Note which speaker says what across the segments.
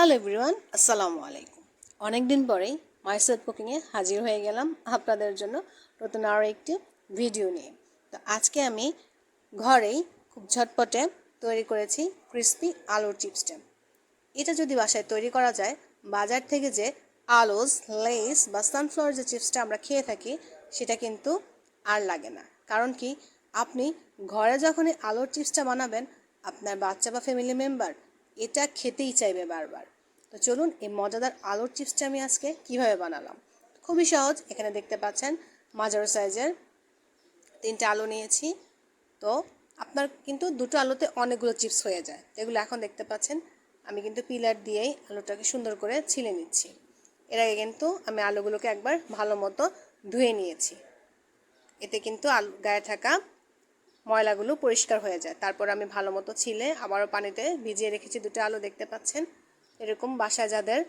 Speaker 1: Hello everyone, আসসালামু আলাইকুম। অনেক দিন পরেই মাইসেলফ কুকিংয়ে হাজির হয়ে গেলাম আপনাদের জন্য নতুন আরও একটি ভিডিও নিয়ে। তো আজকে আমি ঘরেই খুব ঝটপটে তৈরি করেছি ক্রিস্পি আলুর চিপসটা। এটা যদি বাসায় তৈরি করা যায়, বাজার থেকে যে আলুস, লেস বা সানফ্লাওয়ার যে চিপসটা আমরা খেয়ে থাকি, সেটা কিন্তু আর লাগে না। কারণ কি, আপনি ঘরে যখন এই আলুর চিপসটা বানাবেন, আপনার বাচ্চা বা ফ্যামিলি মেম্বার এটা খেতেই চাইবে বারবার। তো চলুন এই মজাদার আলুর চিপসটা আমি আজকে কীভাবে বানালাম? খুবই সহজ, এখানে দেখতে পাচ্ছেন মাজার সাইজের তিনটে আলু নিয়েছি। তো আপনার কিন্তু দুটো আলুতে অনেকগুলো চিপস হয়ে যায়। এগুলো এখন দেখতে পাচ্ছেন, আমি কিন্তু পিলার দিয়েই আলুটাকে সুন্দর করে ছিলে নিচ্ছি। এর আগে কিন্তু আমি আলুগুলোকে একবার ভালো মতো ধুয়ে নিয়েছি। এতে কিন্তু আলু গায়ে থাকা ময়লাগুলো পরিষ্কার হয়ে যায়। তারপর আমি ভালো মতো ছিলে, আবারও পানিতে ভিজিয়ে রেখেছি দুটো আলু দেখতে পাচ্ছেন। এরকম বাসায় যাদের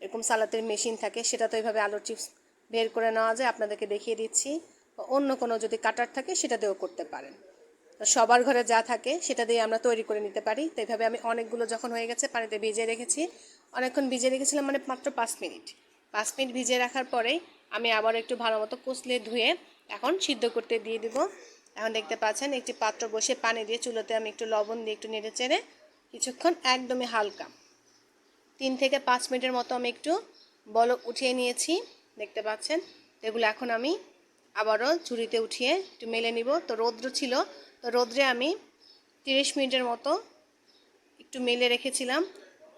Speaker 1: এরকম সালাতের মেশিন থাকে, সেটা তো এইভাবে আলুর চিপস বের করে নেওয়া যায়। আপনাদেরকে দেখিয়ে দিচ্ছি। অন্য কোনো যদি কাটার থাকে, সেটা দিয়েও করতে পারেন। সবার ঘরে যা থাকে, সেটা দিয়ে আমরা তৈরি করে নিতে পারি। তো এইভাবে আমি অনেকগুলো যখন হয়ে গেছে, পানিতে ভিজিয়ে রেখেছি। অনেকক্ষণ ভিজিয়ে রেখেছিলাম মানে মাত্র পাঁচ মিনিট। পাঁচ মিনিট ভিজিয়ে রাখার পরেই আমি আবার একটু ভালো মতো কুচলে ধুয়ে এখন সিদ্ধ করতে দিয়ে দিব। এখন দেখতে পাচ্ছেন, একটি পাত্র বসে পানি দিয়ে চুলোতে আমি একটু লবণ দিয়ে একটু নেড়ে চেড়ে কিছুক্ষণ একদমই হালকা। তিন থেকে পাঁচ মিনিটের মতো আমি একটু বলক উঠিয়ে নিয়েছি, দেখতে পাচ্ছেন? এগুলো এখন আমি আবারও ঝুড়িতে উঠিয়ে একটু মেলে নিব। তো রৌদ্র ছিল, তো রৌদ্রে আমি তিরিশ মিনিটের মতো একটু মেলে রেখেছিলাম।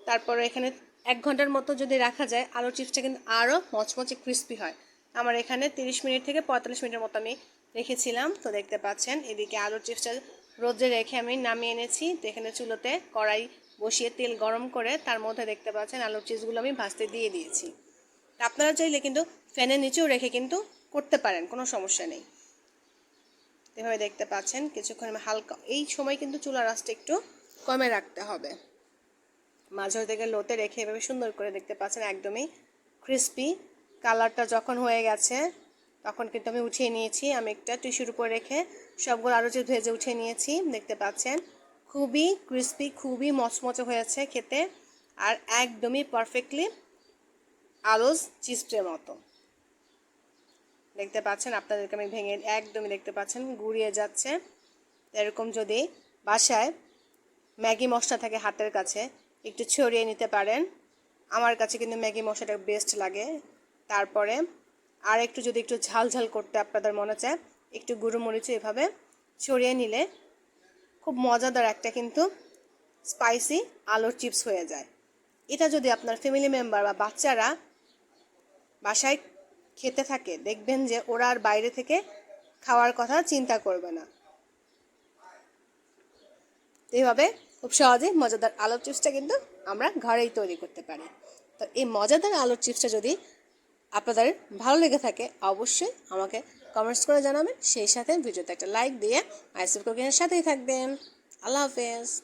Speaker 1: তারপরে এখানে এক ঘণ্টার মতো যদি রাখা যায়, আলুর চিপসটা কিন্তু আরও মচমচে ক্রিস্পি হয়। আমার এখানে তিরিশ মিনিট থেকে পঁয়তাল্লিশ মিনিটের মতো আমি রেখেছিলাম। তো দেখতে পাচ্ছেন, এদিকে আলুর চিপসটা রোদ্রে রেখে আমি নামিয়ে এনেছি। তো এখানে চুলোতে কড়াই বসিয়ে তেল গরম করে তার মধ্যে দেখতে পাচ্ছেন আলুর চিপসগুলো আমি ভাজতে দিয়ে দিয়েছি। আপনারা চাইলে কিন্তু ফ্যানের নিচেও রেখে কিন্তু করতে পারেন, কোনো সমস্যা নেই। এভাবে দেখতে পাচ্ছেন, কিছুক্ষণ হালকা, এই সময় কিন্তু চুলার আঁচটা একটু কমে রাখতে হবে। মাঝে থেকে লোতে রেখে এভাবে সুন্দর করে দেখতে পাচ্ছেন, একদমই ক্রিস্পি কালারটা যখন হয়ে গেছে, তখন কিন্তু আমি উঠিয়ে নিয়েছি। আমি একটা টিস্যুর উপর রেখে সবগুলো আরও যে ভেজে উঠিয়ে নিয়েছি, দেখতে পাচ্ছেন, খুবই ক্রিস্পি, খুবই মচমচে হয়েছে খেতে আর একদমই পারফেক্টলি আলোজ চিপসের মতো। দেখতে পাচ্ছেন, আপনাদেরকে আমি ভেঙে একদমই দেখতে পাচ্ছেন, গুড়িয়ে যাচ্ছে। এরকম যদি বাসায় ম্যাগি মশলা থাকে হাতের কাছে, একটু ছড়িয়ে নিতে পারেন। আমার কাছে কিন্তু ম্যাগি মশলাটা বেস্ট লাগে। তারপরে আর একটু যদি একটু ঝাল ঝাল করতে আপনাদের মনে চায়, একটু গুঁড়ো মরিচ এভাবে ছড়িয়ে নিলে খুব মজাদার একটা কিন্তু স্পাইসি আলুর চিপস হয়ে যায়। এটা যদি আপনার ফ্যামিলি মেম্বার বা বাচ্চারা বাসায় খেতে থাকে, দেখবেন যে ওরা আর বাইরে থেকে খাওয়ার কথা চিন্তা করবে না। এইভাবে খুব সহজেই মজাদার আলুর চিপসটা কিন্তু আমরা ঘরেই তৈরি করতে পারি। তো এই মজাদার আলুর চিপসটা যদি আপনাদের ভালো লেগে থাকে, অবশ্যই আমাকে কমেন্টস করে জানাবেন। সেই সাথে ভিডিওতে একটা লাইক দিয়ে আইসিফ কুকিংয়ের সাথেই থাকবেন। আল্লাহ হাফেজ।